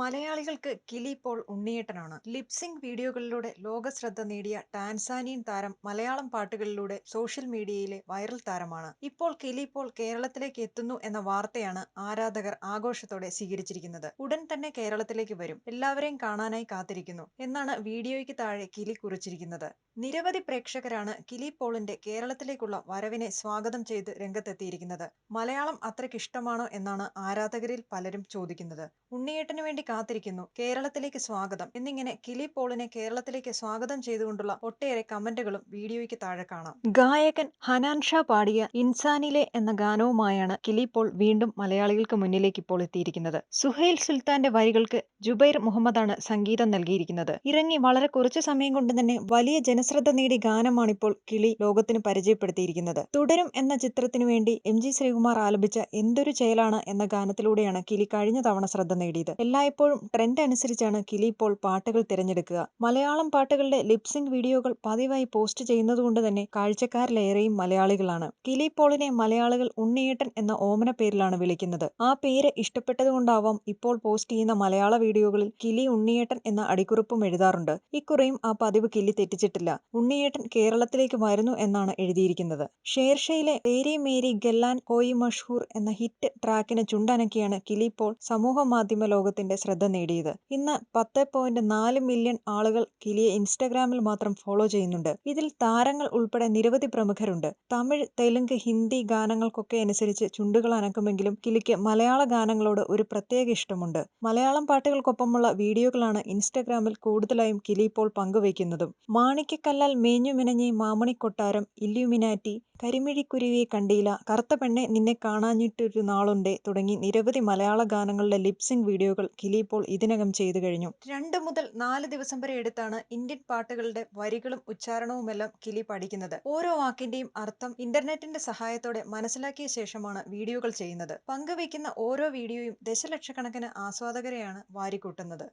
മലയാളികൾക്ക് Kili Paul ഉണ്ണിയേട്ടനാണ്. Lip sync വീഡിയോകളിലൂടെ വീഡിയോകളിലൂടെ ലോകശ്രദ്ധ നേടിയ Tanzanian താരം മലയാളം പാട്ടുകളിലൂടെ സോഷ്യൽ മീഡിയയിലെ വൈറൽ താരമാണ്. ഇപ്പോൾ കിലി പോൾ കേരളത്തിലേക്ക് എത്തുന്നു എന്ന വാർത്തയാണ് ആരാധകർ ആഘോഷത്തോടെ സ്വീകരിച്ചിരിക്കുന്നത്. ഉടൻ തന്നെ കേരളത്തിലേക്ക് വരും, എല്ലാവരെയും കാണാനായി കാത്തിരിക്കുന്നു എന്നാണ് വീഡിയോയ്ക്ക് താഴെ കിലി കുറിച്ചിരിക്കുന്നത്. നിരവധി പ്രേക്ഷകരാണ് കിലി പോളിന്റെ കേരളത്തിലേക്കുള്ള വരവിനെ സ്വാഗതം ചെയ്ത് രംഗത്തെത്തിയിരിക്കുന്നത്. മലയാളം അത്രയ്ക്കിഷ്ടമാണോ എന്നാണ് ആരാധകരിൽ പലരും ചോദിക്കുന്നത്. ഉണ്ണിയേട്ടന് വേണ്ടി കാത്തിരിക്കുന്നു, കേരളത്തിലേക്ക് സ്വാഗതം എന്നിങ്ങനെ കിലി പോളിനെ കേരളത്തിലേക്ക് സ്വാഗതം ചെയ്തുകൊണ്ടുള്ള ഒട്ടേറെ കമന്റുകളും വീഡിയോയ്ക്ക് താഴെ കാണാം. ഗായകൻ ഹനാൻ ഷാ പാടിയ ഇൻസാനിലെ എന്ന ഗാനവുമായാണ് കിലി പോൾ വീണ്ടും മലയാളികൾക്ക് മുന്നിലേക്ക് ഇപ്പോൾ എത്തിയിരിക്കുന്നത്. സുഹൈൽ സുൽത്താന്റെ വരികൾക്ക് ജുബൈർ മുഹമ്മദാണ് സംഗീതം നൽകിയിരിക്കുന്നത്. ഇറങ്ങി വളരെ കുറച്ചു സമയം കൊണ്ട് തന്നെ വലിയ ജനശ്രദ്ധ നേടിയ ഗാനമാണിപ്പോൾ കിളി ലോകത്തിന് പരിചയപ്പെടുത്തിയിരിക്കുന്നത്. തുടരും എന്ന ചിത്രത്തിനു വേണ്ടി എം ജി ശ്രീകുമാർ ആലപിച്ച എന്തൊരു ചേലാണ് എന്ന ഗാനത്തിലൂടെയാണ് കിളി കഴിഞ്ഞ തവണ ശ്രദ്ധ നേടിയത്. എല്ലായ്പ്പോഴും ട്രെൻഡ് അനുസരിച്ചാണ് കിലി ഇപ്പോൾ പാട്ടുകൾ തിരഞ്ഞെടുക്കുക. മലയാളം പാട്ടുകളുടെ ലിപ്-സിങ്ക് വീഡിയോകൾ പതിവായി പോസ്റ്റ് ചെയ്യുന്നതുകൊണ്ട് തന്നെ കാഴ്ചക്കാരിലേറെയും മലയാളികളാണ്. കിലി പോളിനെ മലയാളികൾ ഉണ്ണിയേട്ടൻ എന്ന ഓമന പേരിലാണ് വിളിക്കുന്നത്. ആ പേര് ഇഷ്ടപ്പെട്ടതുകൊണ്ടാവാം ഇപ്പോൾ പോസ്റ്റ് ചെയ്യുന്ന മലയാള വീഡിയോകളിൽ കിലി ഉണ്ണിയേട്ടൻ എന്ന അടിക്കുറിപ്പും എഴുതാറുണ്ട്. ഇക്കുറിയും ആ പതിവ് കിലി തെറ്റിച്ചിട്ടില്ല. ഉണ്ണിയേട്ടൻ കേരളത്തിലേക്ക് വരുന്നു എന്നാണ് എഴുതിയിരിക്കുന്നത്. ഷേർഷയിലെ തേരി മേരി ഗല്ലാൻ കോയി മഷ്ഹൂർ എന്ന ഹിറ്റ് ട്രാക്കിന് ചുണ്ടനക്കിയാണ് കിലി പോൾ സമൂഹമാധ്യമ ലോകത്തിന്റെ ശ്രദ്ധ നേടിയത്. ഇന്ന് പത്ത് പോയിന്റ് നാല് മില്യൺ ആളുകൾ കിലിയെ ഇൻസ്റ്റഗ്രാമിൽ മാത്രം ഫോളോ ചെയ്യുന്നുണ്ട്. ഇതിൽ താരങ്ങൾ ഉൾപ്പെടെ നിരവധി പ്രമുഖരുണ്ട്. തമിഴ്, തെലുങ്ക്, ഹിന്ദി ഗാനങ്ങൾക്കൊക്കെ അനുസരിച്ച് ചുണ്ടുകൾ അനക്കുമെങ്കിലും കിലിക്ക് മലയാള ഗാനങ്ങളോട് ഒരു പ്രത്യേക ഇഷ്ടമുണ്ട്. മലയാളം പാട്ടുകൾക്കൊപ്പമുള്ള വീഡിയോകളാണ് ഇൻസ്റ്റഗ്രാമിൽ കൂടുതലായും കിലി ഇപ്പോൾ പങ്കുവയ്ക്കുന്നതും. മാണിക്കക്കല്ലാൽ മേഞ്ഞു മാമണി മാമണിക്കൊട്ടാരം, ഇല്ലൂമിനാറ്റി, കരിമിഴിക്കുരുവിയെ കണ്ടീല, കറുത്ത പെണ്ണേ നിന്നെ കാണാഞ്ഞിട്ടൊരു നാളുണ്ടേ തുടങ്ങി നിരവധി മലയാള ഗാനങ്ങളുടെ ലിപ്-സിങ്ക് വീഡിയോകൾ കിലി പോൾ ഇതിനകം ചെയ്തു കഴിഞ്ഞു. രണ്ട് മുതൽ നാല് ദിവസം വരെ എടുത്താണ് ഇന്ത്യൻ പാട്ടുകളുടെ വരികളും ഉച്ചാരണവുമെല്ലാം കിലി പഠിക്കുന്നത്. ഓരോ വാക്കിന്റെയും അർത്ഥം ഇന്റർനെറ്റിന്റെ സഹായത്തോടെ മനസ്സിലാക്കിയ ശേഷമാണ് വീഡിയോകൾ ചെയ്യുന്നത്. പങ്കുവയ്ക്കുന്ന ഓരോ വീഡിയോയും ദശലക്ഷക്കണക്കിന് ആസ്വാദകരെയാണ് വാരിക്കൂട്ടുന്നത്.